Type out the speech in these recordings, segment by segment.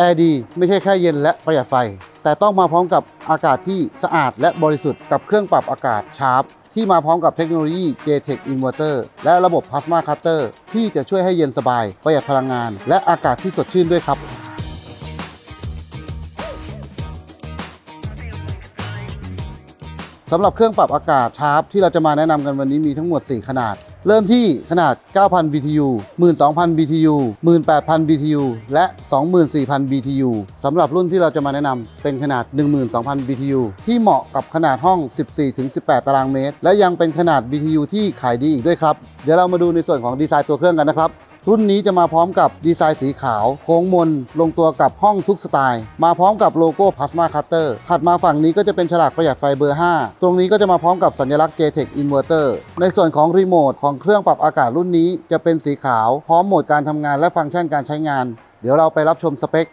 แอร์ดีไม่ใช่แค่เย็นและประหยัดไฟ แต่ต้องมาพร้อมกับอากาศที่สะอาดและบริสุทธิ์กับเครื่องปรับอากาศชาร์ปที่มาพร้อมกับเทคโนโลยี JTEC Inverter และระบบ Plasma Cutter ที่จะช่วยให้เย็นสบาย ประหยัดพลังงาน และอากาศที่สดชื่นด้วยครับ สำหรับเครื่องปรับอากาศชาร์ปที่เราจะมาแนะนำกันวันนี้มีทั้งหมด 4 ขนาด เริ่มที่ขนาด 9,000 BTU 12,000 BTU 18,000 BTU และ 24,000 BTU สำหรับรุ่นที่เราจะมาแนะนำเป็นขนาด 12,000 BTU ที่เหมาะกับขนาดห้อง 14-18 ตารางเมตร และยังเป็นขนาด BTU ที่ขายดีอีกด้วยครับ เดี๋ยวเรามาดูในส่วนของดีไซน์ตัวเครื่องกันนะครับ รุ่นนี้จะมาพร้อมกับดีไซน์สีขาว โค้งมน ลงตัวกับห้องทุกสไตล์ มาพร้อมกับโลโก้ Plasma Cutter ถัดมาฝั่งนี้ก็จะเป็นฉลากประหยัดไฟเบอร์ 5 ตรงนี้ก็จะมาพร้อมกับสัญลักษณ์ JTEC Inverter ในส่วนของรีโมทของเครื่องปรับอากาศรุ่นนี้จะเป็นสีขาว พร้อมโหมดการทำงานและฟังก์ชันการใช้งาน เดี๋ยวเราไปรับชมสเปค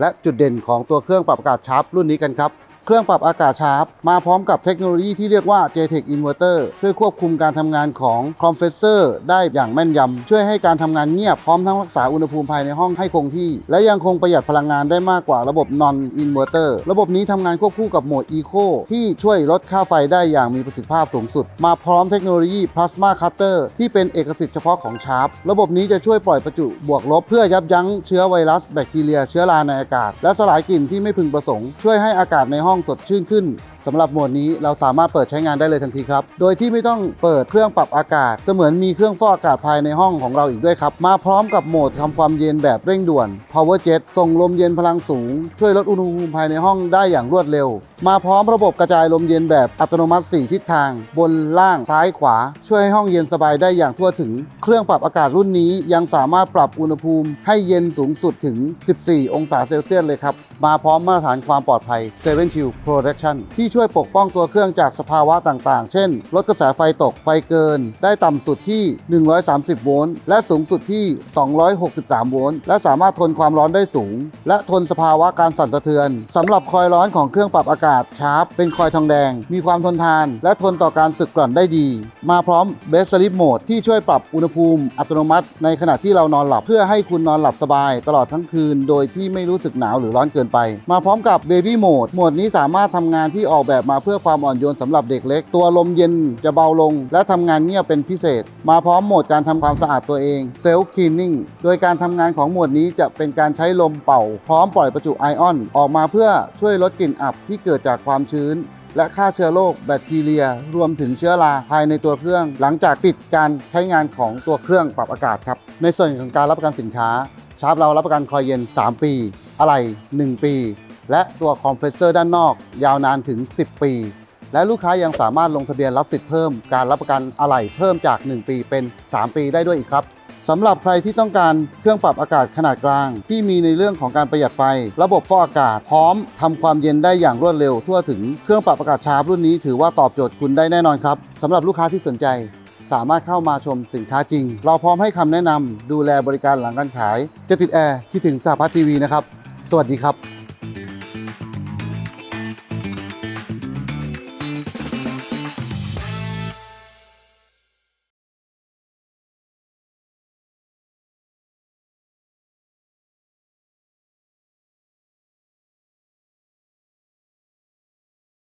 และจุดเด่นของตัวเครื่องปรับอากาศชาร์ปรุ่นนี้กันครับ เครื่องปรับอากาศชาร์ปมาพร้อมกับเทคโนโลยีที่เรียกว่า JTEC Inverter ช่วยควบคุมการทำงานของคอมเพรสเซอร์ได้อย่างแม่นยำ ช่วยให้การทำงานเงียบพร้อมทั้งรักษาอุณหภูมิภายในห้องให้คงที่ และยังคงประหยัดพลังงานได้มากกว่าระบบ Non Inverter ระบบนี้ทำงานควบคู่กับโหมด Eco ที่ช่วยลดค่าไฟได้อย่างมีประสิทธิภาพสูงสุด มาพร้อมเทคโนโลยี Plasma Cutter ที่เป็นเอกสิทธิ์เฉพาะของชาร์ประบบนี้จะช่วยปล่อยประจุบวกลบ เพื่อยับยั้งเชื้อไวรัสแบคทีเรีย เชื้อราในอากาศ และสลายกลิ่นที่ไม่พึงประสงค์ช่วยให้อากาศในห้องสดชื่นขึ้นสำหรับโหมดนี้เราสามารถเปิดใช้งานได้เลยทันทีครับ โดยที่ไม่ต้องเปิดเครื่องปรับอากาศ เสมือนมีเครื่องฟอกอากาศภายในห้องของเราอีกด้วยครับ มาพร้อมกับโหมดทำความเย็นแบบเร่งด่วน Power Jet ส่งลมเย็นพลังสูง ช่วยลดอุณหภูมิภายในห้องได้อย่างรวดเร็ว มาพร้อมระบบกระจายลมเย็นแบบอัตโนมัติ 4 ทิศทาง บนล่างซ้ายขวา ช่วยให้ห้องเย็นสบายได้อย่างทั่วถึง เครื่องปรับอากาศรุ่นนี้ยังสามารถปรับอุณหภูมิให้เย็นสูงสุดถึง 14 องศาเซลเซียสเลยครับมาพร้อมมาตรฐานความปลอดภัย7 Shield Protection ที่ช่วยปกป้องตัวเครื่องจากสภาวะต่างๆ เช่น ลดกระแสไฟตกไฟเกิน ได้ต่ำสุดที่ 130 โวลต์ และสูงสุดที่ 263 โวลต์ และสามารถทนความร้อนได้สูง และทนสภาวะการสั่นสะเทือนสำหรับคอยร้อนของเครื่องปรับอากาศชาร์ปเป็นคอยทองแดง มีความทนทาน และทนต่อการสึกกร่อนได้ดี มาพร้อม Best Sleep Mode ที่ช่วยปรับอุณหภูมิอัตโนมัติ ในขณะที่เรานอนหลับเพื่อให้คุณนอนหลับสบาย ตลอดทั้งคืน โดยที่ไม่รู้สึกหนาวหรือร้อนเกินไป มาพร้อมกับ Baby Mode โหมดนี้สามารถทำงานที่ออกอกแบบมาเพื่อความอ่อนโยนสำหรับเด็กเล็ก ตัวลมเย็นจะเบาลง และทำงานเงียบเป็นพิเศษ มาพร้อมโหมดการทำความสะอาดตัวเอง Self Cleaning โดยการทำงานของโหมดนี้จะเป็นการใช้ลมเป่า พร้อมปล่อยประจุไอออน ออกมาเพื่อช่วยลดกลิ่นอับที่เกิดจากความชื้นและฆ่าเชื้อโรคแบคทีเรีย รวมถึงเชื้อราภายในตัวเครื่อง หลังจากปิดการใช้งานของตัวเครื่องปรับอากาศครับ ในส่วนของการรับประกันสินค้า ชาร์ปเรารับประกันคอยเย็น 3 ปี อะไหล่1ปี และตัวคอมเพรสเซอร์ด้านนอก ยาวนานถึง 10 ปี และลูกค้ายังสามารถลงทะเบียนรับสิทธิ์เพิ่มการรับประกันอะไหล่เพิ่มจาก 1 ปีเป็น 3 ปีได้ด้วยอีกครับสำหรับใครที่ต้องการเครื่องปรับอากาศขนาดกลาง ที่มีในเรื่องของการประหยัดไฟ ระบบฟอกอากาศพร้อมทำความเย็นได้อย่างรวดเร็วทั่วถึงเครื่องปรับอากาศชาร์ปรุ่นนี้ถือว่าตอบโจทย์คุณได้แน่นอนครับสำหรับลูกค้าที่สนใจ สามารถเข้ามาชมสินค้าจริง เราพร้อมให้คำแนะนำดูแลบริการหลังการขาย จะติดแอร์คิดถึงสาพัฒทีวีนะครับ สวัสดีครับ